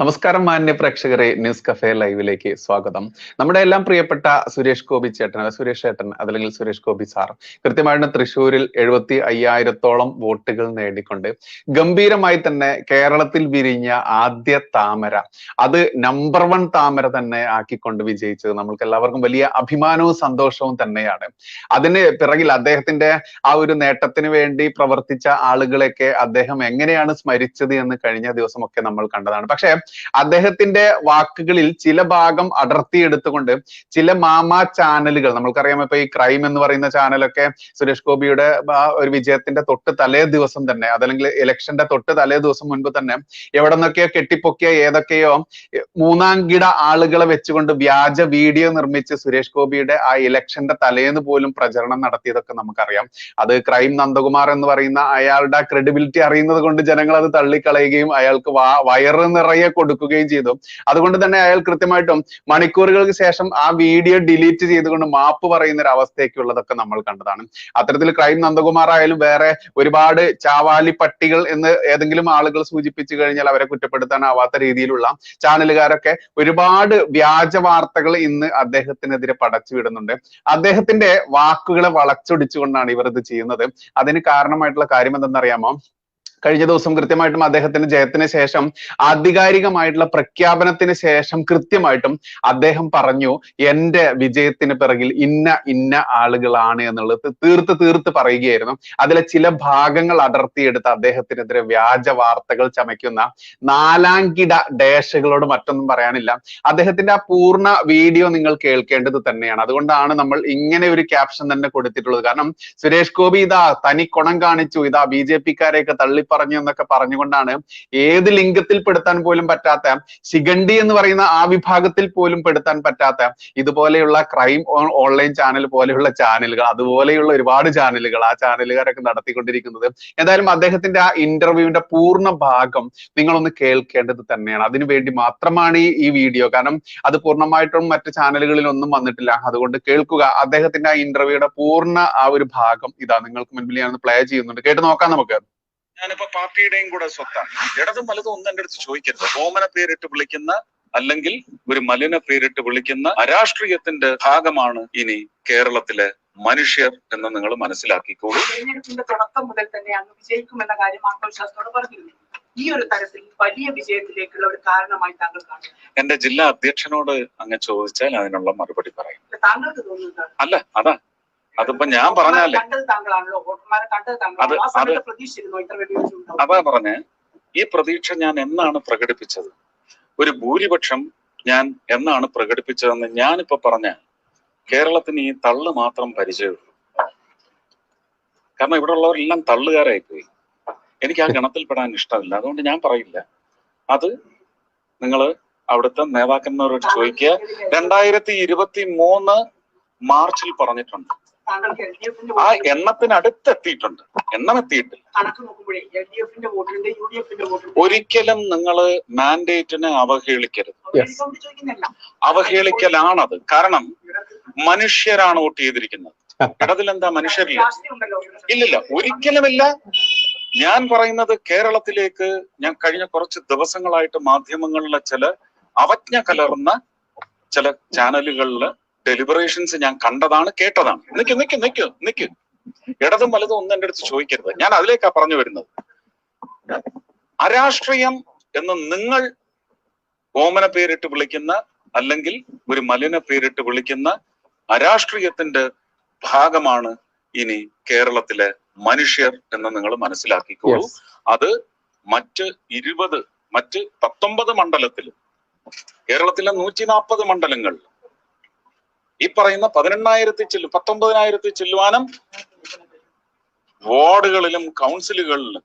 നമസ്കാരം മാന്യ പ്രേക്ഷകരെ. ന്യൂസ് കഫേ ലൈവിലേക്ക് സ്വാഗതം. നമ്മുടെ എല്ലാം പ്രിയപ്പെട്ട സുരേഷ് ഗോപി ചേട്ടൻ സുരേഷ് ചേട്ടൻ അതല്ലെങ്കിൽ സുരേഷ് ഗോപി സാർ കൃത്യമായിട്ട് തൃശ്ശൂരിൽ എഴുപത്തി അയ്യായിരത്തോളം വോട്ടുകൾ നേടിക്കൊണ്ട് ഗംഭീരമായി തന്നെ കേരളത്തിൽ വിരിഞ്ഞ ആദ്യ താമര അത് നമ്പർ വൺ താമര തന്നെ ആക്കിക്കൊണ്ട് വിജയിച്ചത് നമ്മൾക്ക് എല്ലാവർക്കും വലിയ അഭിമാനവും സന്തോഷവും തന്നെയാണ്. അതിന് പിറകിൽ അദ്ദേഹത്തിന്റെ ആ ഒരു നേട്ടത്തിന് വേണ്ടി പ്രവർത്തിച്ച ആളുകളെയൊക്കെ അദ്ദേഹം എങ്ങനെയാണ് സ്മരിച്ചത് എന്ന് കഴിഞ്ഞ ദിവസമൊക്കെ നമ്മൾ കണ്ടതാണ്. പക്ഷേ അദ്ദേഹത്തിന്റെ വാക്കുകളിൽ ചില ഭാഗം അടർത്തി അടർത്തിയെടുത്തുകൊണ്ട് ചില മാമാ ചാനലുകൾ നമ്മൾക്കറിയാം ഇപ്പൊ ഈ ക്രൈം എന്ന് പറയുന്ന ചാനലൊക്കെ സുരേഷ് ഗോപിയുടെ ഒരു വിജയത്തിന്റെ തൊട്ട് തലേ ദിവസം തന്നെ അതല്ലെങ്കിൽ ഇലക്ഷന്റെ തൊട്ട് തലേ ദിവസം മുൻപ് തന്നെ എവിടെ നിന്നൊക്കെയോ കെട്ടിപ്പൊക്കിയ ഏതൊക്കെയോ മൂന്നാംകിട ആളുകളെ വെച്ചുകൊണ്ട് വ്യാജ വീഡിയോ നിർമ്മിച്ച് സുരേഷ് ഗോപിയുടെ ആ ഇലക്ഷന്റെ തലേന്ന് പോലും പ്രചരണം നടത്തിയതൊക്കെ നമുക്കറിയാം. അത് ക്രൈം നന്ദകുമാർ എന്ന് പറയുന്ന അയാളുടെ ക്രെഡിബിലിറ്റി അറിയുന്നത് കൊണ്ട് ജനങ്ങൾ അത് തള്ളിക്കളയുകയും അയാൾക്ക് വയറ് നിറയെ കൊടുക്കുകയും ചെയ്തു. അതുകൊണ്ട് തന്നെ അയാൾ കൃത്യമായിട്ടും മണിക്കൂറുകൾക്ക് ശേഷം ആ വീഡിയോ ഡിലീറ്റ് ചെയ്തുകൊണ്ട് മാപ്പ് പറയുന്ന ഒരു അവസ്ഥയൊക്കെയുള്ളതൊക്കെ നമ്മൾ കണ്ടതാണ്. അത്തരത്തിൽ ക്രൈം നന്ദകുമാർ ആയാലും വേറെ ഒരുപാട് ചാവാലി പട്ടികൾ എന്ന് ഏതെങ്കിലും ആളുകൾ സൂചിപ്പിച്ചു കഴിഞ്ഞാൽ അവരെ കുറ്റപ്പെടുത്താനാവാത്ത രീതിയിലുള്ള ചാനലുകാരൊക്കെ ഒരുപാട് വ്യാജ വാർത്തകൾ ഇന്ന് അദ്ദേഹത്തിനെതിരെ പടച്ചു വിടുന്നുണ്ട്. അദ്ദേഹത്തിന്റെ വാക്കുകളെ വളച്ചൊടിച്ചുകൊണ്ടാണ് ഇവർ ഇത് ചെയ്യുന്നത്. അതിന് കാരണമായിട്ടുള്ള കാര്യം എന്തെന്നറിയാമോ കഴിഞ്ഞ ദിവസം കൃത്യമായിട്ടും അദ്ദേഹത്തിന്റെ ജയത്തിന് ശേഷം ആധികാരികമായിട്ടുള്ള പ്രഖ്യാപനത്തിന് ശേഷം കൃത്യമായിട്ടും അദ്ദേഹം പറഞ്ഞു എന്റെ വിജയത്തിന് പിറകിൽ ഇന്ന ഇന്ന ആളുകളാണ് എന്നുള്ളത് തീർത്ത് തീർത്ത് പറയുകയായിരുന്നു. അതിലെ ചില ഭാഗങ്ങൾ അടർത്തിയെടുത്ത് അദ്ദേഹത്തിനെതിരെ വ്യാജ വാർത്തകൾ ചമയ്ക്കുന്ന നാലാംകിട ഡേഷകളോട് മറ്റൊന്നും പറയാനില്ല. അദ്ദേഹത്തിന്റെ ആ പൂർണ വീഡിയോ നിങ്ങൾ കേൾക്കേണ്ടത് തന്നെയാണ്. അതുകൊണ്ടാണ് നമ്മൾ ഇങ്ങനെ ഒരു ക്യാപ്ഷൻ തന്നെ കൊടുത്തിട്ടുള്ളത്. കാരണം സുരേഷ് ഗോപി ഇതാ തനി കൊണം കാണിച്ചു. ഇതാ ബി ജെ പിക്കാരെയൊക്കെ തള്ളിപ്പറഞ്ഞു എന്നൊക്കെ പറഞ്ഞുകൊണ്ടാണ് ഏത് ലിംഗത്തിൽ പെടുത്താൻ പോലും പറ്റാത്ത ശിഖണ്ഡി എന്ന് പറയുന്ന ആ വിഭാഗത്തിൽ പോലും പെടുത്താൻ പറ്റാത്ത ഇതുപോലെയുള്ള ക്രൈം ഓൺലൈൻ ചാനൽ പോലെയുള്ള ചാനലുകൾ അതുപോലെയുള്ള ഒരുപാട് ചാനലുകൾ ആ ചാനലുകാരൊക്കെ നടത്തിക്കൊണ്ടിരിക്കുന്നത്. എന്തായാലും അദ്ദേഹത്തിന്റെ ആ ഇന്റർവ്യൂവിന്റെ പൂർണ ഭാഗം നിങ്ങളൊന്ന് കേൾക്കേണ്ടത് തന്നെയാണ്. അതിനു വേണ്ടി മാത്രമാണ് ഈ ഈ വീഡിയോ കാരണം അത് പൂർണമായിട്ടും മറ്റു ചാനലുകളിൽ ഒന്നും വന്നിട്ടില്ല. അതുകൊണ്ട് കേൾക്കുക. അദ്ദേഹത്തിന്റെ ആ ഇന്റർവ്യൂയുടെ പൂർണ ആ ഒരു ഭാഗം ഇതാ നിങ്ങൾക്ക് മുൻപിൽ ഞാൻ പ്ലേ ചെയ്യുന്നുണ്ട്. കേട്ട് നോക്കാം നമുക്ക്. ഞാനിപ്പോ പാർട്ടിയുടെയും കൂടെ സ്വത്താണ്. ഇടതും വലതും ഒന്നും എന്റെ അടുത്ത് ചോദിക്കരുത്. ഓമന പേരിട്ട് വിളിക്കുന്ന അല്ലെങ്കിൽ ഒരു മലിന പേരിട്ട് വിളിക്കുന്ന അരാഷ്ട്രീയത്തിന്റെ ഭാഗമാണ് ഇനി കേരളത്തിലെ മനുഷ്യർ എന്ന് നിങ്ങൾ മനസ്സിലാക്കിക്കോളൂ. തെരഞ്ഞെടുപ്പിന്റെ തുടക്കം മുതൽ തന്നെ അങ്ങ് വിജയിക്കുമെന്ന കാര്യം ആത്മവിശ്വാസത്തോട് പറഞ്ഞിരുന്നു. ഈ ഒരു തരത്തിൽ വലിയ വിജയത്തിലേക്കുള്ള ഒരു കാരണമായി താങ്കൾ കാണും എന്റെ ജില്ലാ അധ്യക്ഷനോട് അങ്ങ് ചോദിച്ചാൽ അതിനുള്ള മറുപടി പറയും. താങ്കൾക്ക് തോന്നുന്നത് അല്ല അതാ. അതിപ്പോ ഞാൻ പറഞ്ഞാലേ. അത് അത്. അതാ പറഞ്ഞേ. ഈ പ്രതീക്ഷ ഞാൻ എന്നാണ് പ്രകടിപ്പിച്ചത്? ഒരു ഭൂരിപക്ഷം ഞാൻ എന്നാണ് പ്രകടിപ്പിച്ചതെന്ന് ഞാനിപ്പോ പറഞ്ഞ കേരളത്തിന് ഈ തള്ളു മാത്രം പരിചയമുള്ളൂ. കാരണം ഇവിടെ ഉള്ളവരെല്ലാം തള്ളുകാരായി പോയി എനിക്ക് ആ ഗണത്തിൽപ്പെടാൻ ഇഷ്ടമില്ല. അതുകൊണ്ട് ഞാൻ പറയില്ല. അത് നിങ്ങൾ അവിടുത്തെ നേതാക്കന്മാരോട് ചോദിക്കുക. രണ്ടായിരത്തി ഇരുപത്തി മൂന്ന് മാർച്ചിൽ പറഞ്ഞിട്ടുണ്ട്. ആ എണ്ണത്തിനടുത്തെത്തിയിട്ടുണ്ട്. എണ്ണം എത്തിയിട്ടില്ല കണക്ക് നോക്കുമ്പോഴേ എൽ ഡി എഫിന്റെ വോട്ടുണ്ട് യു ഡി എഫിന്റെ വോട്ടുണ്ട് ഒരിക്കലും നിങ്ങൾ മാൻഡേറ്റിനെ അവഹേളിക്കരുത്. അവഹേളിക്കലാണ് അത് അവഹേളിക്കലാണത് കാരണം മനുഷ്യരാണ് വോട്ട് ചെയ്തിരിക്കുന്നത്. ഇടതിലെന്താ മനുഷ്യരില്ല? രാഷ്ട്രീയം ഉണ്ടല്ലോ ഇല്ലില്ല. ഒരിക്കലുമില്ല. ഞാൻ പറയുന്നത് കേരളത്തിലേക്ക് ഞാൻ കഴിഞ്ഞ കുറച്ച് ദിവസങ്ങളായിട്ട് മാധ്യമങ്ങളിലെ ചില അവജ്ഞ കലർന്ന ചില ചാനലുകളിൽ ഡെലിബറേഷൻസ് ഞാൻ കണ്ടതാണ് കേട്ടതാണ്. നിക്ക് നിക്ക് നിക്ക് നിക്ക്. ഇടതും വലതും ഒന്നും എന്റെ അടുത്ത് ചോദിക്കരുത്. ഞാൻ അതിലേക്കാ പറഞ്ഞു വരുന്നത്. അരാഷ്ട്രീയം എന്ന് നിങ്ങൾ ഓമന പേരിട്ട് വിളിക്കുന്ന അല്ലെങ്കിൽ ഒരു മലിന പേരിട്ട് വിളിക്കുന്ന അരാഷ്ട്രീയത്തിന്റെ ഭാഗമാണ് ഇനി കേരളത്തിലെ മനുഷ്യർ എന്ന് നിങ്ങൾ മനസ്സിലാക്കിക്കോളൂ. അത് മറ്റ് ഇരുപത് മറ്റ് പത്തൊമ്പത് മണ്ഡലത്തിലും കേരളത്തിലെ നൂറ്റി നാൽപ്പത് മണ്ഡലങ്ങൾ ഈ പറയുന്ന പതിനെണ്ണായിരത്തി ചെല്ലു പത്തൊമ്പതിനായിരത്തി ചെല്ലുവാനും വാർഡുകളിലും കൗൺസിലുകളിലും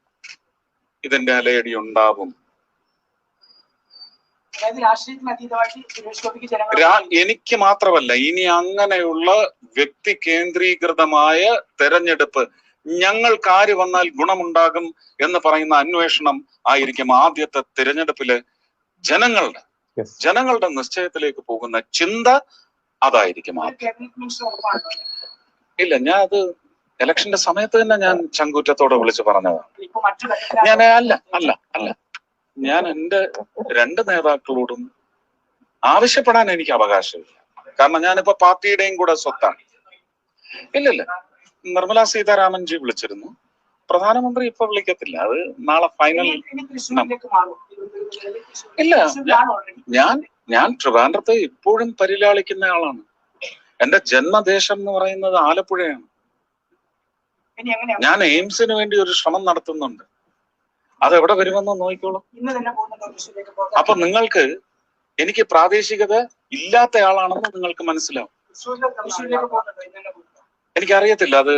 ഇതിന്റെ അലയടി ഉണ്ടാവും എനിക്ക് മാത്രമല്ല ഇനി അങ്ങനെയുള്ള വ്യക്തി കേന്ദ്രീകൃതമായ തെരഞ്ഞെടുപ്പ് ഞങ്ങൾക്ക് ആര് വന്നാൽ ഗുണമുണ്ടാകും എന്ന് പറയുന്ന അന്വേഷണം ആയിരിക്കും ആദ്യത്തെ തിരഞ്ഞെടുപ്പിൽ ജനങ്ങളുടെ. ജനങ്ങളുടെ നിശ്ചയത്തിലേക്ക് പോകുന്ന ചിന്ത അതായിരിക്കും ഇല്ല ഞാൻ അത് ഇലക്ഷന്റെ സമയത്ത് തന്നെ ഞാൻ ചങ്കൂറ്റത്തോടെ വിളിച്ചു പറഞ്ഞതാണ് ഞാൻ അല്ല അല്ല അല്ല. ഞാൻ എന്റെ രണ്ട് നേതാക്കളോടും ആവശ്യപ്പെടാൻ എനിക്ക് അവകാശമില്ല. കാരണം ഞാനിപ്പോ പാർട്ടിയുടെയും കൂടെ സ്വത്താണ്. ഇല്ലില്ല. നിർമ്മലാ സീതാരാമൻജി വിളിച്ചിരുന്നു. പ്രധാനമന്ത്രി ഇപ്പൊ വിളിക്കത്തില്ല. അത് നാളെ ഫൈനൽ ഇല്ല. ഞാൻ ഞാൻ ട്രിവാൻഡ്രത്തെ ഇപ്പോഴും പരിലാളിക്കുന്ന ആളാണ്. എന്റെ ജന്മദേശം എന്ന് പറയുന്നത് ആലപ്പുഴയാണ്. ഞാൻ എയിംസിന് വേണ്ടി ഒരു ശ്രമം നടത്തുന്നുണ്ട്. അതെവിടെ വരുമെന്ന് നോക്കിക്കോളൂ? അപ്പൊ നിങ്ങൾക്ക് എനിക്ക് പ്രാദേശികത ഇല്ലാത്ത ആളാണെന്ന് നിങ്ങൾക്ക് മനസ്സിലാവും. എനിക്കറിയത്തില്ല. അത്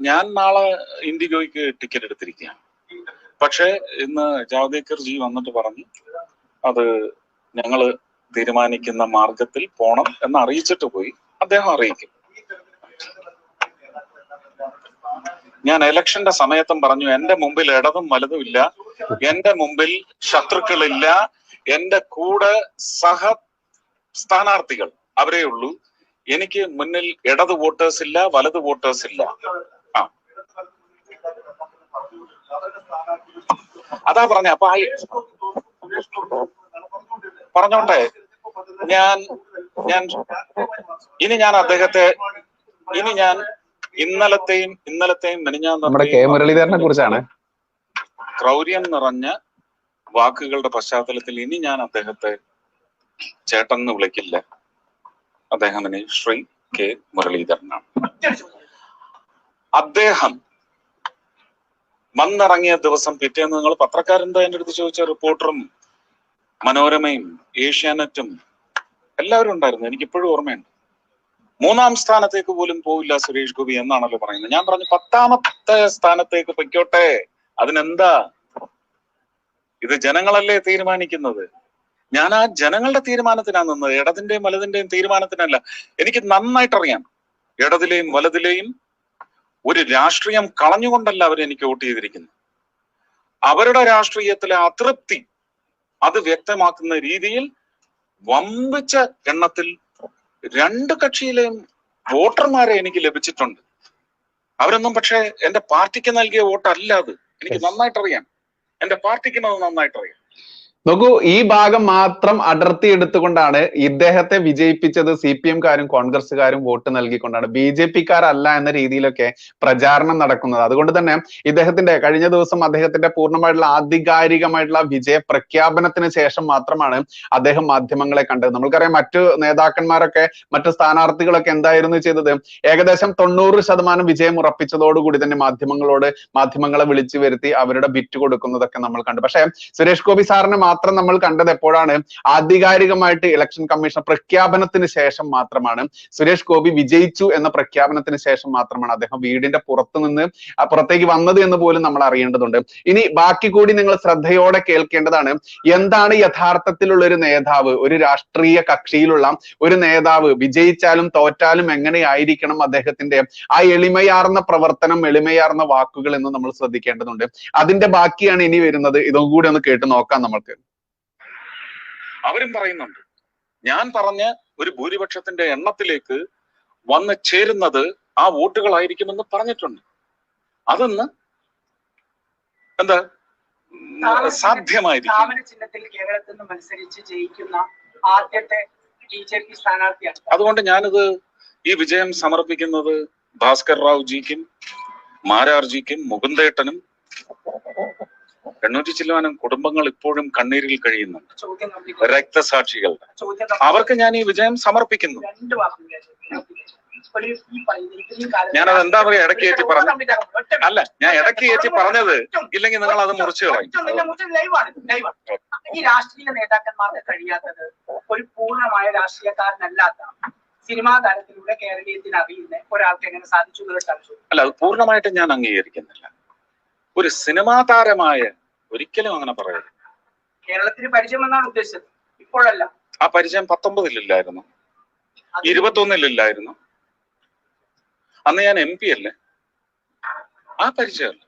ഞാൻ നാളെ ഇൻഡിഗോയ്ക്ക് ടിക്കറ്റ് എടുത്തിരിക്കുകയാണ്. പക്ഷേ ഇന്ന് ജാവദേക്കർ ജി വന്നിട്ട് പറഞ്ഞു. അത് ഞങ്ങൾ തീരുമാനിക്കുന്ന മാർഗത്തിൽ പോണം എന്ന് അറിയിച്ചിട്ട് പോയി അദ്ദേഹം അറിയിക്കും. ഞാൻ ഇലക്ഷന്റെ സമയത്തും പറഞ്ഞു എന്റെ മുമ്പിൽ ഇടതും വലതും ഇല്ല. എന്റെ മുമ്പിൽ ശത്രുക്കളില്ല. എന്റെ കൂടെ സഹ സ്ഥാനാർത്ഥികൾ അവരേ ഉള്ളൂ. എനിക്ക് മുന്നിൽ ഇടത് വോട്ടേഴ്സ് ഇല്ല വലത് വോട്ടേഴ്സ് ഇല്ല. ആ. അതാ പറഞ്ഞ അപ്പൊ പറഞ്ഞോട്ടെ. ഞാൻ ഞാൻ ഇനി ഞാൻ അദ്ദേഹത്തെ ഇനി ഞാൻ ഇന്നലത്തെയും ഇന്നലത്തെയും നമ്മുടെ കെ മുരളീധരനെ കുറിച്ചാണ്. ക്രൗര്യം നിറഞ്ഞ വാക്കുകളുടെ പശ്ചാത്തലത്തിൽ ഇനി ഞാൻ അദ്ദേഹത്തെ ചേട്ടൻ എന്ന് വിളിക്കില്ല. അദ്ദേഹം ഇനി ശ്രീ കെ മുരളീധരനാണ്. അദ്ദേഹം വന്നിറങ്ങിയ ദിവസം പിറ്റേന്ന് നിങ്ങൾ പത്രക്കാരെന്താ എന്റെ അടുത്ത് ചോദിച്ച റിപ്പോർട്ടറും മനോരമയും ഏഷ്യാനെറ്റും എല്ലാവരും ഉണ്ടായിരുന്നു. എനിക്ക് ഇപ്പോഴും ഓർമ്മയുണ്ട്. മൂന്നാം സ്ഥാനത്തേക്ക് പോലും പോവില്ല സുരേഷ് ഗോപി എന്നാണല്ലോ പറയുന്നത്. ഞാൻ പറഞ്ഞു പത്താമത്തെ സ്ഥാനത്തേക്ക് പൊയ്ക്കോട്ടെ. അതിനെന്താ? ഇത് ജനങ്ങളല്ലേ തീരുമാനിക്കുന്നത്? ഞാൻ ആ ജനങ്ങളുടെ തീരുമാനത്തിനാണ് നിന്നത്. ഇടതിന്റെയും വലതിന്റെയും തീരുമാനത്തിനല്ല. എനിക്ക് നന്നായിട്ട് അറിയാം ഇടതിലെയും വലതിലെയും ഒരു രാഷ്ട്രീയം കളഞ്ഞുകൊണ്ടല്ല അവർ എനിക്ക് വോട്ട് ചെയ്തിരിക്കുന്നത്. അവരുടെ രാഷ്ട്രീയത്തിലെ അതൃപ്തി അത് വ്യക്തമാക്കുന്ന രീതിയിൽ വമ്പിച്ച എണ്ണത്തിൽ രണ്ട് കക്ഷിയിലെയും വോട്ടർമാരെ എനിക്ക് ലഭിച്ചിട്ടുണ്ട്. അവരൊന്നും പക്ഷേ എന്റെ പാർട്ടിക്ക് നൽകിയ വോട്ടല്ല അത്. എനിക്ക്. നന്നായിട്ട് അറിയാം എന്റെ പാർട്ടിക്കും അത് നന്നായിട്ട് അറിയാം നോക്കൂ ഈ ഭാഗം മാത്രം അടർത്തി എടുത്തുകൊണ്ടാണ് ഇദ്ദേഹത്തെ വിജയിപ്പിച്ചത് സി പി എംകാരും കോൺഗ്രസ്സുകാരും വോട്ട് നൽകിക്കൊണ്ടാണ്. ബി ജെ പിക്കാരല്ല എന്ന രീതിയിലൊക്കെ പ്രചാരണം നടക്കുന്നത്. അതുകൊണ്ട് തന്നെ ഇദ്ദേഹത്തിന്റെ കഴിഞ്ഞ ദിവസം അദ്ദേഹത്തിന്റെ പൂർണമായിട്ടുള്ള ആധികാരികമായിട്ടുള്ള വിജയ പ്രഖ്യാപനത്തിന് ശേഷം മാത്രമാണ് അദ്ദേഹം മാധ്യമങ്ങളെ കണ്ടത്. നമ്മൾക്കറിയാം മറ്റു നേതാക്കന്മാരൊക്കെ മറ്റു സ്ഥാനാർത്ഥികളൊക്കെ എന്തായിരുന്നു ചെയ്തത്? ഏകദേശം തൊണ്ണൂറ് ശതമാനം വിജയം ഉറപ്പിച്ചതോടുകൂടി തന്നെ മാധ്യമങ്ങളോട് മാധ്യമങ്ങളെ വിളിച്ചു വരുത്തി അവരുടെ ബിറ്റ് കൊടുക്കുന്നതൊക്കെ നമ്മൾ കണ്ടു. പക്ഷേ സുരേഷ് ഗോപി സാറിനെ മാത്രം നമ്മൾ കണ്ടത് എപ്പോഴാണ്? ആധികാരികമായിട്ട് ഇലക്ഷൻ കമ്മീഷൻ പ്രഖ്യാപനത്തിന് ശേഷം മാത്രമാണ്. സുരേഷ് ഗോപി വിജയിച്ചു എന്ന പ്രഖ്യാപനത്തിന് ശേഷം മാത്രമാണ് അദ്ദേഹം വീടിന്റെ പുറത്തു നിന്ന് പുറത്തേക്ക് വന്നത് എന്ന് പോലും നമ്മൾ അറിയേണ്ടതുണ്ട്. ഇനി ബാക്കി കൂടി നിങ്ങൾ ശ്രദ്ധയോടെ കേൾക്കേണ്ടതാണ് എന്താണ് യഥാർത്ഥത്തിലുള്ള ഒരു നേതാവ്? ഒരു രാഷ്ട്രീയ കക്ഷിയിലുള്ള ഒരു നേതാവ് വിജയിച്ചാലും തോറ്റാലും എങ്ങനെയായിരിക്കണം അദ്ദേഹത്തിന്റെ ആ എളിമയാർന്ന പ്രവർത്തനം എളിമയാർന്ന വാക്കുകൾ എന്ന് നമ്മൾ ശ്രദ്ധിക്കേണ്ടതുണ്ട്. അതിന്റെ ബാക്കിയാണ് ഇനി വരുന്നത്. ഇതും കൂടി ഒന്ന് കേട്ട് നോക്കാം നമ്മൾക്ക്. അവരും പറയുന്നുണ്ട്. ഞാൻ പറഞ്ഞ ഒരു ഭൂരിപക്ഷത്തിന്റെ എണ്ണത്തിലേക്ക് വന്ന് ചേരുന്നത് ആ വോട്ടുകളായിരിക്കുമെന്ന് പറഞ്ഞിട്ടുണ്ട്. അതൊന്ന് എന്താ സാധ്യമായിരിക്കും. താമര ചിഹ്നത്തിൽ മത്സരിച്ച് ജയിക്കുന്ന ആദ്യത്തെ ബി ജെ പി സ്ഥാനാർത്ഥിയാണ്. അതുകൊണ്ട് ഞാനിത് ഈ വിജയം സമർപ്പിക്കുന്നത് ഭാസ്കർ റാവു ജിക്കും മാരാർജിക്കും മുകുന്ദേട്ടനും എണ്ണൂറ്റി ചില്ലുവാനും കുടുംബങ്ങൾ ഇപ്പോഴും കണ്ണീരിൽ കഴിയുന്നുണ്ട്. രക്തസാക്ഷികൾ. രക്തസാക്ഷികളുടെ അവർക്ക് ഞാൻ ഈ വിജയം സമർപ്പിക്കുന്നു. ഞാനത് എന്താ പറയാ ഇടയ്ക്ക് കയറ്റി പറഞ്ഞു അല്ല ഞാൻ ഇടയ്ക്ക് കയറ്റി പറഞ്ഞത് ഇല്ലെങ്കിൽ നിങ്ങൾ അത് മുറിച്ചു കളയും. ഈ രാഷ്ട്രീയ നേതാക്കന്മാർക്ക് കഴിയാത്തത് ഒരു പൂർണമായ രാഷ്ട്രീയക്കാരനല്ലാത്ത സിനിമാ താരത്തിലൂടെ കേരളീയത്തിന് അറിയുന്ന ഒരാൾക്ക് എങ്ങനെ സാധിച്ചു അല്ല അത് പൂർണമായിട്ട് ഞാൻ അംഗീകരിക്കുന്നില്ല. ഒരു സിനിമാ താരമായ ഒരിക്കലും അങ്ങനെ പറയരുത്. കേരളത്തിന് പരിചയം എന്നാണ് ഉദ്ദേശിച്ചത്. ഇപ്പോഴല്ല. ആ പരിചയം പത്തൊമ്പതിലില്ലായിരുന്നു. ഇരുപത്തൊന്നിലില്ലായിരുന്നു. അന്ന് ഞാൻ എം പി അല്ലേ? ആ പരിചയമല്ല.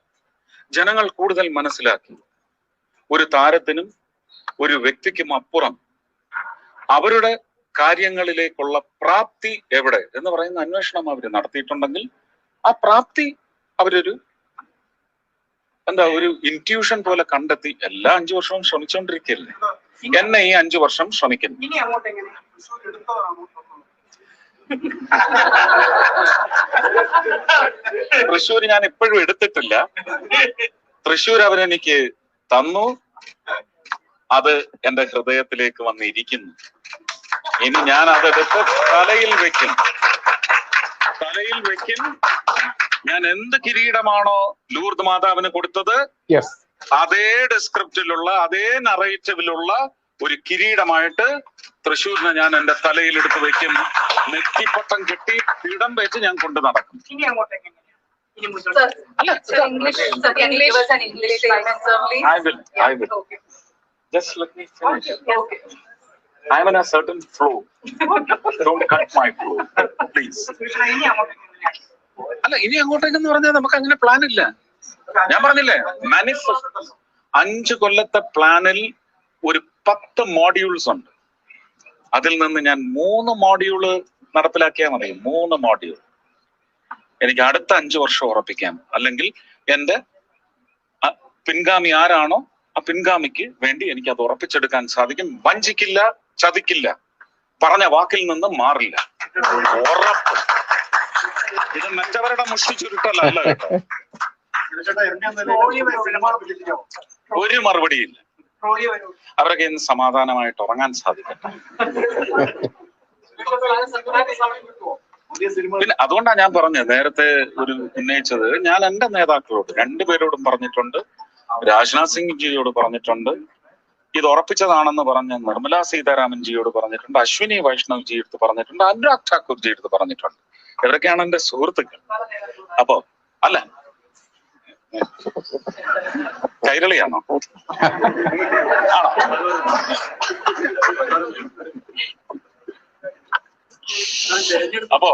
ജനങ്ങൾ കൂടുതൽ മനസ്സിലാക്കി. ഒരു താരത്തിനും ഒരു വ്യക്തിക്കും അപ്പുറം അവരുടെ കാര്യങ്ങളിലേക്കുള്ള പ്രാപ്തി എവിടെ എന്ന് പറയുന്ന അന്വേഷണം അവർ നടത്തിയിട്ടുണ്ടെങ്കിൽ ആ പ്രാപ്തി അവരൊരു എന്താ ഒരു ഇന്റ്യൂഷൻ പോലെ കണ്ടെത്തി എല്ലാ അഞ്ചു വർഷവും ശ്രമിച്ചോണ്ടിരിക്കല്ലേ? എന്നെ ഈ അഞ്ചു വർഷം ശ്രമിക്കുന്നു. തൃശ്ശൂർ ഞാൻ ഇപ്പോഴും എടുത്തിട്ടില്ല. തൃശ്ശൂർ അവരെനിക്ക് തന്നു. അത് എന്റെ ഹൃദയത്തിലേക്ക് വന്നിരിക്കുന്നു. ഇനി ഞാൻ അതെടുത്ത് തലയിൽ വെക്കും. തലയിൽ വെക്കും. ഞാൻ എന്ത് കിരീടമാണോ ലൂർദ് മാതാവിന് കൊടുത്തത്? അതേ ഡിസ്ക്രിപ്റ്റിലുള്ള അതേ നറേറ്റീവിലുള്ള ഒരു കിരീടമായിട്ട് തൃശ്ശൂരിനെ ഞാൻ എന്റെ തലയിൽ എടുത്ത് വെക്കും നെറ്റിപ്പട്ടം കെട്ടി ഇടം വെച്ച് ഞാൻ കൊണ്ടു നടക്കും. Thank you. അല്ല ഇനി അങ്ങോട്ടേക്കെന്ന് പറഞ്ഞാൽ നമുക്ക് അങ്ങനെ പ്ലാൻ ഇല്ല. ഞാൻ പറഞ്ഞില്ലേ മാനിഫെസ്റ്റോ അഞ്ച് കൊല്ലത്തെ പ്ലാനിൽ ഒരു പത്ത് മോഡ്യൂൾസ് ഉണ്ട്. അതിൽ നിന്ന് ഞാൻ മൂന്ന് മോഡ്യൂൾ നടപ്പിലാക്കിയാൽ മതി. മൂന്ന് മോഡ്യൂൾ എനിക്ക് അടുത്ത അഞ്ചു വർഷം ഉറപ്പിക്കാം. അല്ലെങ്കിൽ എന്റെ പിൻഗാമി ആരാണോ ആ പിൻഗാമിക്ക് വേണ്ടി എനിക്ക് അത് ഉറപ്പിച്ചെടുക്കാൻ സാധിക്കും. വഞ്ചിക്കില്ല ചതിക്കില്ല. പറഞ്ഞ വാക്കിൽ നിന്ന് മാറില്ല. ഉറപ്പ്. ഇത് മറ്റവരുടെ മുഷ്ടി ചുരുട്ടല്ല വരൂ. ഒരു മറുപടിയില്ല. അവരൊക്കെ ഇന്ന് സമാധാനമായിട്ട് ഉറങ്ങാൻ സാധിക്കട്ടെ പിന്നെ അതുകൊണ്ടാണ് ഞാൻ പറഞ്ഞത് നേരത്തെ ഒരു ഉന്നയിച്ചത് ഞാൻ എന്റെ നേതാക്കളോട് രണ്ടുപേരോടും പറഞ്ഞിട്ടുണ്ട് രാജ്നാഥ് സിംഗ് ജിയോട് പറഞ്ഞിട്ടുണ്ട് ഇത് ഉറപ്പിച്ചതാണെന്ന് പറഞ്ഞ നിർമ്മലാ സീതാരാമൻ ജിയോട് പറഞ്ഞിട്ടുണ്ട് അശ്വിനി വൈഷ്ണവ് ജി എടുത്ത് പറഞ്ഞിട്ടുണ്ട് അനുരാഗ് ഠാക്കൂർ ജി എടുത്ത് പറഞ്ഞിട്ടുണ്ട് ഇവരൊക്കെയാണ് എന്റെ സുഹൃത്തുക്കൾ. അപ്പോ അല്ല? കൈരളിയാണോ? ആണോ? അപ്പോ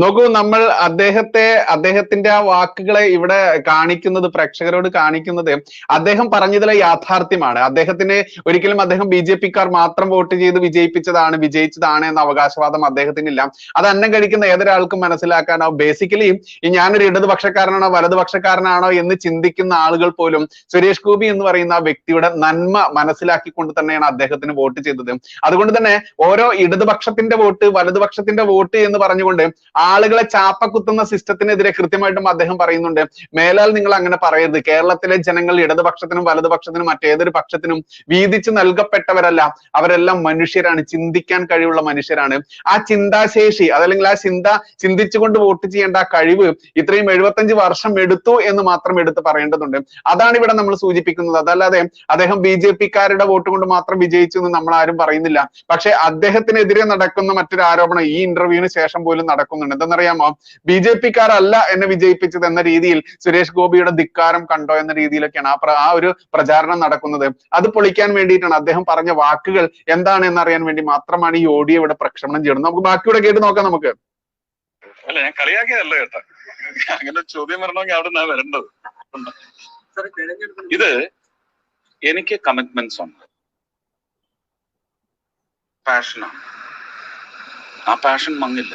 നോക്കൂ നമ്മൾ അദ്ദേഹത്തെ അദ്ദേഹത്തിന്റെ ആ വാക്കുകളെ ഇവിടെ കാണിക്കുന്നത് പ്രേക്ഷകരോട് കാണിക്കുന്നത് അദ്ദേഹം പറഞ്ഞതിലെ യാഥാർത്ഥ്യമാണ്. അദ്ദേഹത്തിന് ഒരിക്കലും അദ്ദേഹം ബി ജെ പിക്കാർ മാത്രം വോട്ട് ചെയ്ത് വിജയിപ്പിച്ചതാണ് വിജയിച്ചതാണ് എന്ന അവകാശവാദം അദ്ദേഹത്തിനില്ല. അത് അന്നം കഴിക്കുന്ന ഏതൊരാൾക്കും മനസ്സിലാക്കാനോ ബേസിക്കലി ഞാനൊരു ഇടതുപക്ഷക്കാരനാണോ വലതുപക്ഷക്കാരനാണോ എന്ന് ചിന്തിക്കുന്ന ആളുകൾ പോലും സുരേഷ് ഗോപി എന്ന് പറയുന്ന ആ വ്യക്തിയുടെ നന്മ മനസ്സിലാക്കിക്കൊണ്ട് തന്നെയാണ് അദ്ദേഹത്തിന് വോട്ട് ചെയ്തത്. അതുകൊണ്ട് തന്നെ ഓരോ ഇടതുപക്ഷത്തിന്റെ വോട്ട് വലതുപക്ഷത്തിന്റെ വോട്ട് എന്ന് പറഞ്ഞുകൊണ്ട് ആളുകളെ ചാപ്പക്കുത്തുന്ന സിസ്റ്റത്തിനെതിരെ കൃത്യമായിട്ടും അദ്ദേഹം പറയുന്നുണ്ട്. മേലാൽ നിങ്ങൾ അങ്ങനെ പറയരുത്. കേരളത്തിലെ ജനങ്ങൾ ഇടതുപക്ഷത്തിനും വലതുപക്ഷത്തിനും മറ്റേതൊരു പക്ഷത്തിനും വീതിച്ചു നൽകപ്പെട്ടവരല്ല. അവരെല്ലാം മനുഷ്യരാണ്. ചിന്തിക്കാൻ കഴിവുള്ള മനുഷ്യരാണ്. ആ ചിന്താശേഷി അതല്ലെങ്കിൽ ആ ചിന്ത ചിന്തിച്ചുകൊണ്ട് വോട്ട് ചെയ്യേണ്ട ആ കഴിവ് ഇത്രയും എഴുപത്തഞ്ച് വർഷം എടുത്തു എന്ന് മാത്രം എടുത്ത് പറയേണ്ടതുണ്ട്. അതാണ് ഇവിടെ നമ്മൾ സൂചിപ്പിക്കുന്നത്. അതല്ലാതെ അദ്ദേഹം ബി ജെ പിക്കാരുടെ വോട്ട് കൊണ്ട് മാത്രം വിജയിച്ചു എന്ന് നമ്മൾ ആരും പറയുന്നില്ല. പക്ഷെ അദ്ദേഹത്തിനെതിരെ നടക്കുന്ന മറ്റൊരു ആരോപണം ഈ ഇന്റർവ്യൂവിന് ശേഷം പോലും നടക്കുന്നുണ്ട്. എന്തെന്നറിയാമോ? ബി ജെ പിക്കാരല്ല എന്നെ വിജയിപ്പിച്ചത് എന്ന രീതിയിൽ സുരേഷ് ഗോപിയുടെ ധിക്കാരം കണ്ടോ എന്ന രീതിയിലൊക്കെയാണ് ആ ആ ഒരു പ്രചാരണം നടക്കുന്നത്. അത് പൊളിക്കാൻ വേണ്ടിയിട്ടാണ് അദ്ദേഹം പറഞ്ഞ വാക്കുകൾ എന്താണ് എന്ന് അറിയാൻ വേണ്ടി മാത്രമാണ് ഈ ഓഡിയോ ഇവിടെ പ്രക്ഷേപണം ചെയ്യുന്നത്. നമുക്ക് ബാക്കിയൂടെ കേട്ട് നോക്കാം നമുക്ക്. അല്ല ഞാൻ കളിയാക്കിയതല്ല കേട്ടാ. അങ്ങനെ ചോദ്യം വരണമെങ്കിൽ അവിടെ നിന്നാ വരേണ്ടത്. ഇത് എനിക്ക് കമ്മിറ്റ്മെന്റ്സ് ഉണ്ട്. പാഷനാണ് ആ പാഷൻ മങ്ങില്ല.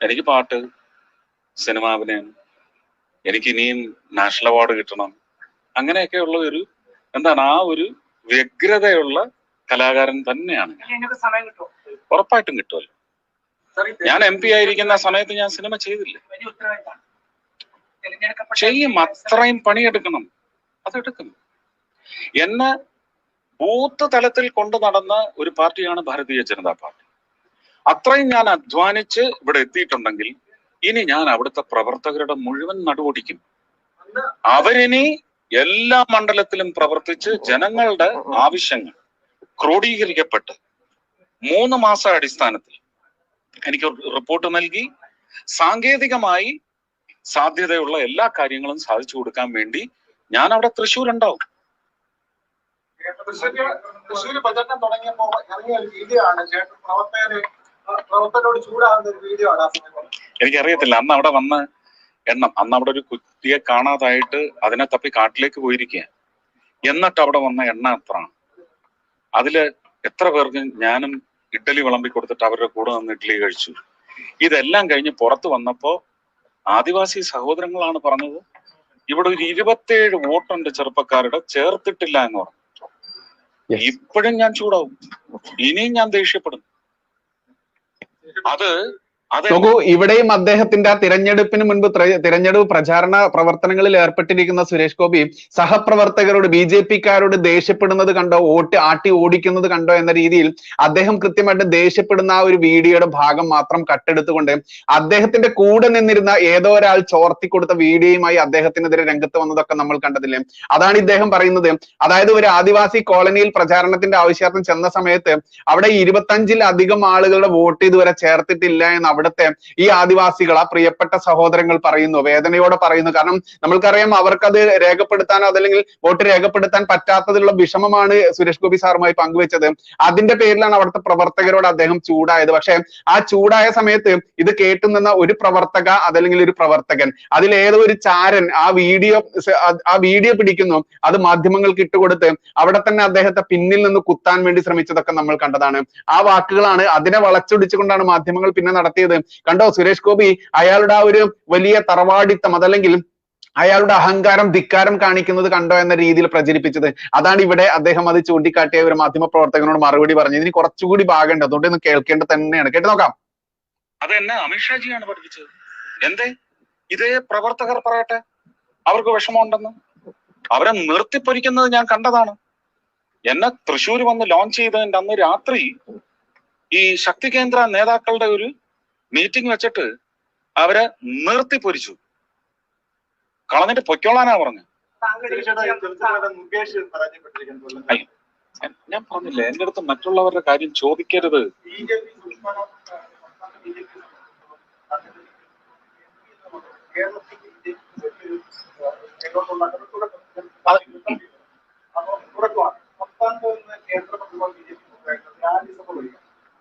എനിക്ക് പാട്ട് സിനിമ അഭിനയം എനിക്ക് ഇനിയും നാഷണൽ അവാർഡ് കിട്ടണം. അങ്ങനെയൊക്കെയുള്ള ഒരു എന്താണ് ആ ഒരു വ്യഗ്രതയുള്ള കലാകാരൻ തന്നെയാണ് ഉറപ്പായിട്ടും കിട്ടുമല്ലോ. ഞാൻ എം പി ആയിരിക്കുന്ന സമയത്ത് ഞാൻ സിനിമ ചെയ്തില്ല. ചെയ്യും അത്രയും പണിയെടുക്കണം. അതെടുക്കും എന്നെ ബൂത്ത് തലത്തിൽ കൊണ്ടു നടന്ന ഒരു പാർട്ടിയാണ് ഭാരതീയ ജനതാ പാർട്ടി. അത്രയും ഞാൻ അധ്വാനിച്ച് ഇവിടെ എത്തിയിട്ടുണ്ടെങ്കിൽ ഇനി ഞാൻ അവിടുത്തെ പ്രവർത്തകരുടെ മുഴുവൻ നടുവൊടിക്കും. അവരിനി എല്ലാ മണ്ഡലത്തിലും പ്രവർത്തിച്ച് ജനങ്ങളുടെ ആവശ്യങ്ങൾ ക്രോഡീകരിക്കപ്പെട്ട് മൂന്ന് മാസ അടിസ്ഥാനത്തിൽ എനിക്ക് റിപ്പോർട്ട് നൽകി സാങ്കേതികമായി സാധ്യതയുള്ള എല്ലാ കാര്യങ്ങളും സാധിച്ചു കൊടുക്കാൻ വേണ്ടി ഞാൻ അവിടെ തൃശ്ശൂർ ഉണ്ടാവും തൃശ്ശൂര് പ്രചരണം തുടങ്ങിയപ്പോ ഇറങ്ങിയ രീതിയാണ് ചേട്ടൻ പ്രവർത്തകര് പ്രവർത്തകരോട് ചൂടാകുന്ന ഒരു വീഡിയോ ആണ് ആ സമയത്ത് എനിക്കറിയത്തില്ല. അന്ന് അവിടെ വന്ന എണ്ണം അന്ന് അവിടെ ഒരു കുട്ടിയെ കാണാതായിട്ട് അതിനെ തപ്പി കാട്ടിലേക്ക് പോയിരിക്കുക എന്നിട്ട് അവിടെ വന്ന എണ്ണ എത്ര അതിൽ എത്ര പേർക്ക് ഞാനും ഇഡ്ഡലി വിളമ്പി കൊടുത്തിട്ട് അവരുടെ കൂടെ നിന്ന് ഇഡ്ഡലി കഴിച്ചു. ഇതെല്ലാം കഴിഞ്ഞ് പുറത്ത് വന്നപ്പോ ആദിവാസി സഹോദരങ്ങളാണ് പറഞ്ഞത് ഇവിടെ ഒരു ഇരുപത്തേഴ് വോട്ടുണ്ട് ചെറുപ്പക്കാരുടെ ചേർത്തിട്ടില്ല എന്ന് പറഞ്ഞു. ഇപ്പോഴും ഞാൻ ചൂടാവും. ഇനിയും ഞാൻ ദേഷ്യപ്പെടും. അത് അത് നോക്കൂ ഇവിടെയും അദ്ദേഹത്തിന്റെ ആ തിരഞ്ഞെടുപ്പിന് മുൻപ് തിരഞ്ഞെടുപ്പ് പ്രചാരണ പ്രവർത്തനങ്ങളിൽ ഏർപ്പെട്ടിരിക്കുന്ന സുരേഷ് ഗോപി സഹപ്രവർത്തകരോട് ബി ജെ പിക്കാരോട് ദേഷ്യപ്പെടുന്നത് കണ്ടോ? വോട്ട് ആട്ടി ഓടിക്കുന്നത് കണ്ടോ എന്ന രീതിയിൽ അദ്ദേഹം കൃത്യമായിട്ട് ദേഷ്യപ്പെടുന്ന ആ ഒരു വീഡിയോയുടെ ഭാഗം മാത്രം കട്ടെടുത്തുകൊണ്ട് അദ്ദേഹത്തിന്റെ കൂടെ നിന്നിരുന്ന ഏതോ ഒരാൾ ചോർത്തി കൊടുത്ത വീഡിയോയുമായി അദ്ദേഹത്തിനെതിരെ രംഗത്ത് വന്നതൊക്കെ നമ്മൾ കണ്ടതില്ലേ? അതാണ് ഇദ്ദേഹം പറയുന്നത്. അതായത് ഒരു ആദിവാസി കോളനിയിൽ പ്രചാരണത്തിന്റെ ആവശ്യാർത്ഥം ചെന്ന സമയത്ത് അവിടെ ഇരുപത്തഞ്ചിലധികം ആളുകളുടെ വോട്ട് ഇതുവരെ ചേർത്തിട്ടില്ല എന്ന് അവിടുത്തെ ഈ ആദിവാസികൾ ആ പ്രിയപ്പെട്ട സഹോദരങ്ങൾ പറയുന്നു വേദനയോടെ പറയുന്നു. കാരണം നമ്മൾക്കറിയാം അവർക്കത് രേഖപ്പെടുത്താനോ അതല്ലെങ്കിൽ വോട്ട് രേഖപ്പെടുത്താൻ പറ്റാത്തതിലുള്ള വിഷമമാണ് സുരേഷ് ഗോപി സാറുമായി പങ്കുവെച്ചത്. അതിന്റെ പേരിലാണ് അവിടുത്തെ പ്രവർത്തകരോട് അദ്ദേഹം ചൂടായത്. പക്ഷേ ആ ചൂടായ സമയത്ത് ഇത് കേട്ടുനിന്ന ഒരു പ്രവർത്തക അതല്ലെങ്കിൽ ഒരു പ്രവർത്തകൻ അതിൽ ഏതോ ഒരു ചാരൻ ആ വീഡിയോ ആ വീഡിയോ പിടിക്കുന്നു. അത് മാധ്യമങ്ങൾക്ക് ഇട്ടുകൊടുത്ത് അവിടെ തന്നെ അദ്ദേഹത്തെ പിന്നിൽ നിന്ന് കുത്താൻ വേണ്ടി ശ്രമിച്ചതൊക്കെ നമ്മൾ കണ്ടതാണ്. ആ വാക്കുകളാണ് അതിനെ വളച്ചൊടിച്ചുകൊണ്ടാണ് മാധ്യമങ്ങൾ പിന്നെ നടത്തിയത്. കണ്ടോ സുരേഷ് ഗോപി അയാളുടെ ആ ഒരു വലിയ തറവാടിത്തം അതല്ലെങ്കിൽ അയാളുടെ അഹങ്കാരം ധിക്കാരം കാണിക്കുന്നത് കണ്ടോ എന്ന രീതിയിൽ പ്രചരിപ്പിച്ചത്. അതാണ് ഇവിടെ അദ്ദേഹം അത് ചൂണ്ടിക്കാട്ടിയ ഒരു മാധ്യമ പ്രവർത്തകനോട് മറുപടി പറഞ്ഞത്. ഇനി കുറച്ചുകൂടി ഭാഗമുണ്ട്. അതുകൊണ്ട് ഒന്ന് കേൾക്കേണ്ടത് തന്നെയാണ്. കേട്ടു നോക്കാം. അത് എന്നെ അമിത്ഷാജിയാണ് പഠിപ്പിച്ചത്. എന്തേ? ഇതേ പ്രവർത്തകർ പറയട്ടെ. അവർക്ക് വിഷമമുണ്ടെന്ന്. അവരെ നിർത്തിപ്പൊരിക്കുന്നത് ഞാൻ കണ്ടതാണ്. എന്നെ തൃശ്ശൂർ വന്ന് ലോഞ്ച് ചെയ്തതിന്റെ അന്ന് രാത്രി ഈ ശക്തി കേന്ദ്ര നേതാക്കളുടെ ഒരു മീറ്റിംഗ് വെച്ചിട്ട് അവരെ നിർത്തിപ്പൊരിച്ചു കളഞ്ഞിട്ട് പൊയ്ക്കോളാനാ പറഞ്ഞു. ഞാൻ പറഞ്ഞില്ലേ എന്റെ അടുത്ത് മറ്റുള്ളവരുടെ കാര്യം ചോദിക്കരുത് കേന്ദ്രമന്ത്രിമാർ B J P Rajya Sabha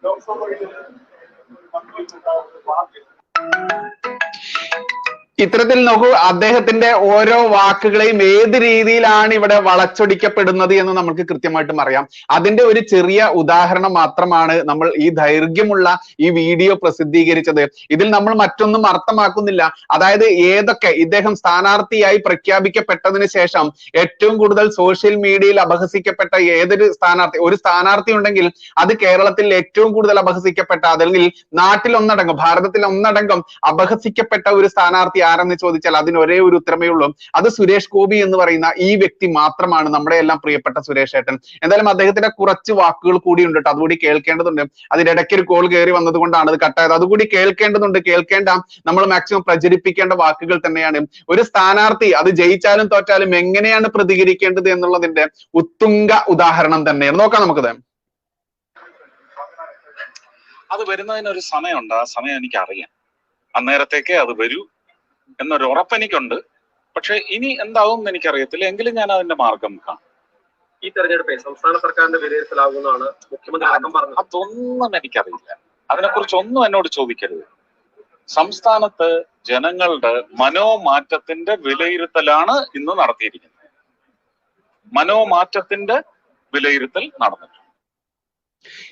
Lok Sabha people ഇത്തരത്തിൽ നോക്കൂ അദ്ദേഹത്തിന്റെ ഓരോ വാക്കുകളെയും ഏത് രീതിയിലാണ് ഇവിടെ വളച്ചൊടിക്കപ്പെടുന്നത് എന്ന് നമുക്ക് കൃത്യമായിട്ടും അറിയാം. അതിന്റെ ഒരു ചെറിയ ഉദാഹരണം മാത്രമാണ് നമ്മൾ ഈ ദൈർഘ്യമുള്ള ഈ വീഡിയോ പ്രസിദ്ധീകരിച്ചത്. ഇതിൽ നമ്മൾ മറ്റൊന്നും അർത്ഥമാക്കുന്നില്ല. അതായത് ഏതൊക്കെ ഇദ്ദേഹം സ്ഥാനാർത്ഥിയായി പ്രഖ്യാപിക്കപ്പെട്ടതിന് ശേഷം ഏറ്റവും കൂടുതൽ സോഷ്യൽ മീഡിയയിൽ അപഹസിക്കപ്പെട്ട ഏതൊരു സ്ഥാനാർത്ഥി ഒരു സ്ഥാനാർത്ഥി ഉണ്ടെങ്കിൽ അത് കേരളത്തിൽ ഏറ്റവും കൂടുതൽ അപഹസിക്കപ്പെട്ട അല്ലെങ്കിൽ നാട്ടിൽ ഒന്നടങ്കം ഭാരതത്തിൽ ഒന്നടങ്കം അപഹസിക്കപ്പെട്ട ഒരു സ്ഥാനാർത്ഥി ആരെന്ന് ചോദിച്ചാൽ അതിന് ഒരേ ഒരു ഉത്തരമേ ഉള്ളൂ. അത് സുരേഷ് ഗോപി എന്ന് പറയുന്ന ഈ വ്യക്തി മാത്രമാണ് നമ്മുടെ എല്ലാം പ്രിയപ്പെട്ട സുരേഷ് ഏട്ടൻ. എന്തായാലും അദ്ദേഹത്തിന്റെ കുറച്ച് വാക്കുകൾ കൂടി ഉണ്ട് കേട്ടോ. അതുകൂടി കേൾക്കേണ്ടതുണ്ട്. അതിന്റെ ഇടയ്ക്ക് ഒരു കോൾ കയറി വന്നത് കൊണ്ടാണ് അത് കട്ടായത് അതുകൂടി കേൾക്കേണ്ടതുണ്ട്. കേൾക്കേണ്ട നമ്മൾ മാക്സിമം പ്രചരിപ്പിക്കേണ്ട വാക്കുകൾ തന്നെയാണ്. ഒരു സ്ഥാനാർത്ഥി അത് ജയിച്ചാലും തോറ്റാലും എങ്ങനെയാണ് പ്രതികരിക്കേണ്ടത് എന്നുള്ളതിന്റെ ഉത്തുംഗ ഉദാഹരണം തന്നെയാണ്. നോക്കാം നമുക്കത്. അത് വരുന്നതിന് ഒരു സമയമുണ്ട്. ആ സമയം എനിക്ക് അറിയാം അന്നേരത്തേക്ക് അത് വരൂ. എന്നൊരു ഉറപ്പ് എനിക്കുണ്ട് പക്ഷെ ഇനി എന്താവും എന്ന് എനിക്കറിയത്തില്ല. എങ്കിലും ഞാൻ അതിന്റെ മാർഗം കാണും. ഈ തെരഞ്ഞെടുപ്പ് സംസ്ഥാന സർക്കാരിന്റെ വിലയിരുത്തലാകുമെന്നാണ് മുഖ്യമന്ത്രി അടക്കം പറഞ്ഞത്. അതൊന്നും എനിക്കറിയില്ല. അതിനെക്കുറിച്ച് ഒന്നും എന്നോട് ചോദിക്കരുത്. സംസ്ഥാനത്ത് ജനങ്ങളുടെ മനോമാറ്റത്തിന്റെ വിലയിരുത്തലാണ് ഇന്ന് നടത്തിയിരിക്കുന്നത്. മനോമാറ്റത്തിന്റെ വിലയിരുത്തൽ നടന്നിട്ടുണ്ട്.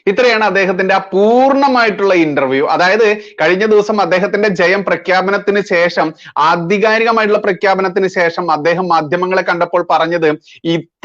ഇത്രയാണ് അദ്ദേഹത്തിന്റെ ആ പൂർണമായിട്ടുള്ള ഇന്റർവ്യൂ അതായത് കഴിഞ്ഞ ദിവസം അദ്ദേഹത്തിന്റെ ജയം പ്രഖ്യാപനത്തിന് ശേഷം ആധികാരികമായിട്ടുള്ള പ്രഖ്യാപനത്തിന് ശേഷം അദ്ദേഹം മാധ്യമങ്ങളെ കണ്ടപ്പോൾ പറഞ്ഞത്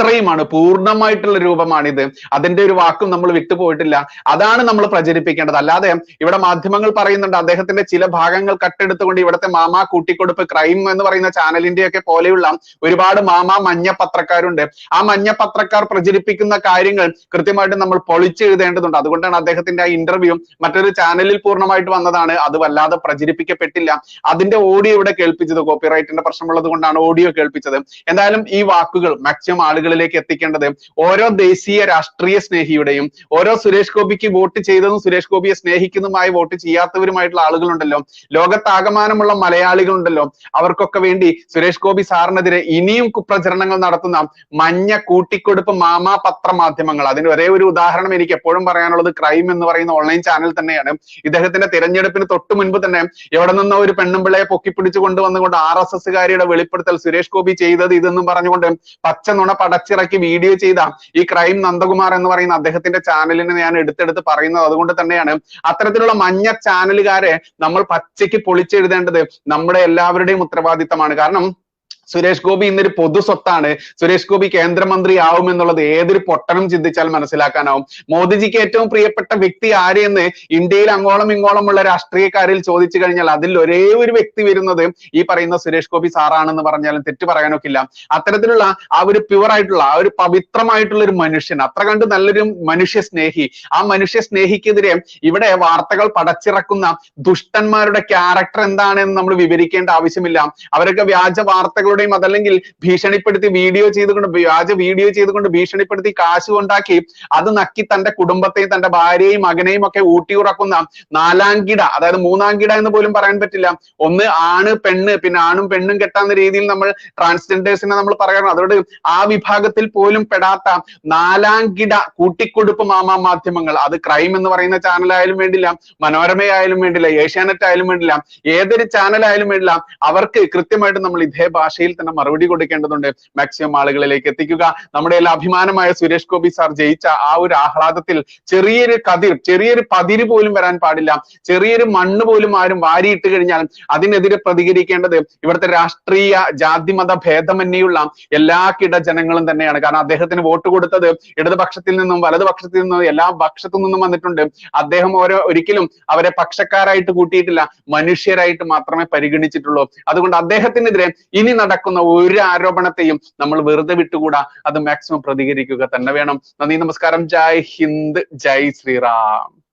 ഇത്രയുമാണ് പൂർണമായിട്ടുള്ള രൂപമാണിത്. അതിന്റെ ഒരു വാക്കും നമ്മൾ വിട്ടുപോയിട്ടില്ല അതാണ് നമ്മൾ പ്രചരിപ്പിക്കേണ്ടത്. അല്ലാതെ ഇവിടെ മാധ്യമങ്ങൾ പറയുന്നുണ്ട് അദ്ദേഹത്തിന്റെ ചില ഭാഗങ്ങൾ കട്ടെടുത്തുകൊണ്ട് ഇവിടുത്തെ മാമാ കൂട്ടിക്കൊടുപ്പ് ക്രൈം എന്ന് പറയുന്ന ചാനലിന്റെ ഒക്കെ പോലെയുള്ള ഒരുപാട് മാമാ മഞ്ഞ പത്രക്കാരുണ്ട്. ആ മഞ്ഞ പത്രക്കാർ പ്രചരിപ്പിക്കുന്ന കാര്യങ്ങൾ കൃത്യമായിട്ട് നമ്മൾ പൊളിച്ചെഴുതേണ്ടതുണ്ട് അതുകൊണ്ടാണ് അദ്ദേഹത്തിന്റെ ആ ഇന്റർവ്യൂ മറ്റൊരു ചാനലിൽ പൂർണമായിട്ട് വന്നതാണ്. അത് വല്ലാതെ പ്രചരിപ്പിക്കപ്പെട്ടില്ല. അതിന്റെ ഓഡിയോ ഇവിടെ കേൾപ്പിച്ചത് കോപ്പിറൈറ്റിന്റെ പ്രശ്നമുള്ളത് കൊണ്ടാണ് ഓഡിയോ കേൾപ്പിച്ചത്. എന്തായാലും ഈ വാക്കുകൾ മാക്സിമം ആളുകളിലേക്ക് എത്തിക്കേണ്ടത് ഓരോ ദേശീയ രാഷ്ട്രീയ സ്നേഹിയുടെയും ഓരോ സുരേഷ് ഗോപിക്ക് വോട്ട് ചെയ്തതും സുരേഷ് ഗോപിയെ സ്നേഹിക്കുന്നതുമായി വോട്ട് ചെയ്യാത്തവരുമായിട്ടുള്ള ആളുകളുണ്ടല്ലോ. ലോകത്താകമാനമുള്ള മലയാളികളുണ്ടല്ലോ. അവർക്കൊക്കെ വേണ്ടി സുരേഷ് ഗോപി സാറിനെതിരെ ഇനിയും കുപ്രചരണങ്ങൾ നടത്തുന്ന മഞ്ഞ കൂട്ടിക്കൊടുപ്പ് മാമാ പത്രമാധ്യമങ്ങൾ. അതിന് ഒരേ ഒരു ഉദാഹരണം എനിക്ക് എപ്പോഴും പറയാനുള്ളത് ക്രൈം എന്ന് പറയുന്ന ഓൺലൈൻ ചാനൽ തന്നെയാണ്. ഇദ്ദേഹത്തിന്റെ തിരഞ്ഞെടുപ്പിന് തൊട്ട് മുൻപ് തന്നെ എവിടെ നിന്നോ ഒരു പെണ്ണുമ്പിള്ളയെ പൊക്കിപ്പിടിച്ചു കൊണ്ടുവന്നുകൊണ്ട് ആർ എസ് എസ്സുകാരിയുടെ വെളിപ്പെടുത്തൽ സുരേഷ് ഗോപി ചെയ്തത് ഇതെന്നും പറഞ്ഞുകൊണ്ട് പച്ച നുണ പടച്ചിറക്കി വീഡിയോ ചെയ്ത ഈ ക്രൈം നന്ദകുമാർ എന്ന് പറയുന്ന അദ്ദേഹത്തിന്റെ ചാനലിനെ ഞാൻ എടുത്തെടുത്ത് പറയുന്നത് അതുകൊണ്ട് തന്നെയാണ് അത്തരത്തിലുള്ള മഞ്ഞ ചാനലുകാരെ നമ്മൾ പച്ചയ്ക്ക് പൊളിച്ചെഴുതേണ്ടത് നമ്മുടെ എല്ലാവരുടെയും ഉത്തരവാദിത്തമാണ്. കാരണം സുരേഷ് ഗോപി ഇന്നൊരു പൊതു സ്വത്താണ്. സുരേഷ് ഗോപി കേന്ദ്രമന്ത്രി ആവും എന്നുള്ളത് ഏതൊരു പൊട്ടനും ചിന്തിച്ചാൽ മനസ്സിലാക്കാനാവും. മോദിജിക്ക് ഏറ്റവും പ്രിയപ്പെട്ട വ്യക്തി ആര് എന്ന് ഇന്ത്യയിൽ അങ്ങോളം ഇങ്ങോളം ഉള്ള രാഷ്ട്രീയക്കാരിൽ ചോദിച്ചു കഴിഞ്ഞാൽ അതിൽ ഒരേ ഒരു വ്യക്തി വരുന്നത് ഈ പറയുന്ന സുരേഷ് ഗോപി സാറാണെന്ന് പറഞ്ഞാലും തെറ്റ് പറയാനൊക്കില്ല. അത്തരത്തിലുള്ള ആ ഒരു പ്യുവർ ആയിട്ടുള്ള ആ ഒരു പവിത്രമായിട്ടുള്ള ഒരു മനുഷ്യൻ അത്ര കണ്ട് നല്ലൊരു മനുഷ്യ സ്നേഹി ആ മനുഷ്യ സ്നേഹിക്കെതിരെ ഇവിടെ വാർത്തകൾ പടച്ചിറക്കുന്ന ദുഷ്ടന്മാരുടെ ക്യാരക്ടർ എന്താണെന്ന് നമ്മൾ വിവരിക്കേണ്ട ആവശ്യമില്ല. അവരൊക്കെ വ്യാജ വാർത്തകളുടെയും അതല്ലെങ്കിൽ ഭീഷണിപ്പെടുത്തി വീഡിയോ ചെയ്തുകൊണ്ട് വ്യാജ വീഡിയോ ചെയ്തുകൊണ്ട് ഭീഷണിപ്പെടുത്തി കാശ് ഉണ്ടാക്കി അത് നക്കി തന്റെ കുടുംബത്തെയും തന്റെ ഭാര്യയും മകനെയും ഒക്കെ ഊട്ടിയുറക്കുന്ന നാലാംകിട അതായത് മൂന്നാംകിട എന്ന് പോലും പറയാൻ പറ്റില്ല. ഒന്ന് ആണ് പെണ്ണ് പിന്നെ ആണും പെണ്ണും കെട്ടാവുന്ന രീതിയിൽ നമ്മൾ ട്രാൻസ്ജെൻഡേഴ്സിനെ നമ്മൾ പറയാറ് അതുകൊണ്ട് ആ വിഭാഗത്തിൽ പോലും പെടാത്ത നാലാംകിട കൂട്ടിക്കൊടുപ്പ് മാമാ മാധ്യമങ്ങൾ. അത് ക്രൈം എന്ന് പറയുന്ന ചാനലായാലും വേണ്ടില്ല മനോരമയായാലും വേണ്ടില്ല ഏഷ്യാനെറ്റ് ആയാലും വേണ്ടില്ല ഏതൊരു ചാനലായാലും വേണ്ടില്ല അവർക്ക് കൃത്യമായിട്ട് നമ്മൾ ഇതേ ഭാഷയിൽ തന്നെ മറുപടി കൊടുക്കേണ്ടതുണ്ട്. മാക്സിമം ആളുകളിലേക്ക് എത്തിക്കുക. നമ്മുടെ എല്ലാ അഭിമാനമായ സുരേഷ് ഗോപി സാർ ജയിച്ച ആ ഒരു ആഹ്ലാദത്തിൽ ചെറിയൊരു കതിർ ചെറിയൊരു പതിര് പോലും വരാൻ പാടില്ല. ചെറിയൊരു മണ്ണ് പോലും ആരും വാരിയിട്ട് കഴിഞ്ഞാൽ അതിനെതിരെ പ്രതികരിക്കേണ്ടത് ഇവിടുത്തെ രാഷ്ട്രീയ ജാതിമത ഭേദമന്യുള്ള എല്ലാ കിട ജനങ്ങളും തന്നെയാണ്. കാരണം അദ്ദേഹത്തിന് വോട്ട് കൊടുത്തത് ഇടതുപക്ഷത്തിൽ നിന്നും വലതുപക്ഷത്തിൽ നിന്നും എല്ലാ പക്ഷത്തു നിന്നും വന്നിട്ടുണ്ട്. അദ്ദേഹം ഓരോ ഒരിക്കലും അവരെ പക്ഷക്കാരായിട്ട് കൂട്ടിയിട്ടില്ല. മനുഷ്യരായിട്ട് മാത്രമേ പരിഗണിച്ചിട്ടുള്ളൂ. അതുകൊണ്ട് അദ്ദേഹത്തിനെതിരെ ഇനി നടക്കുന്ന ഒരു ആരോപണത്തെയും നമ്മൾ വെറുതെ വിട്ടുകൂടാ. അത് മാക്സിമം പ്രതികരിക്കുക തന്നെ വേണം. നന്ദി നമസ്കാരം. ജയ് ഹിന്ദ് ജയ് ശ്രീറാം.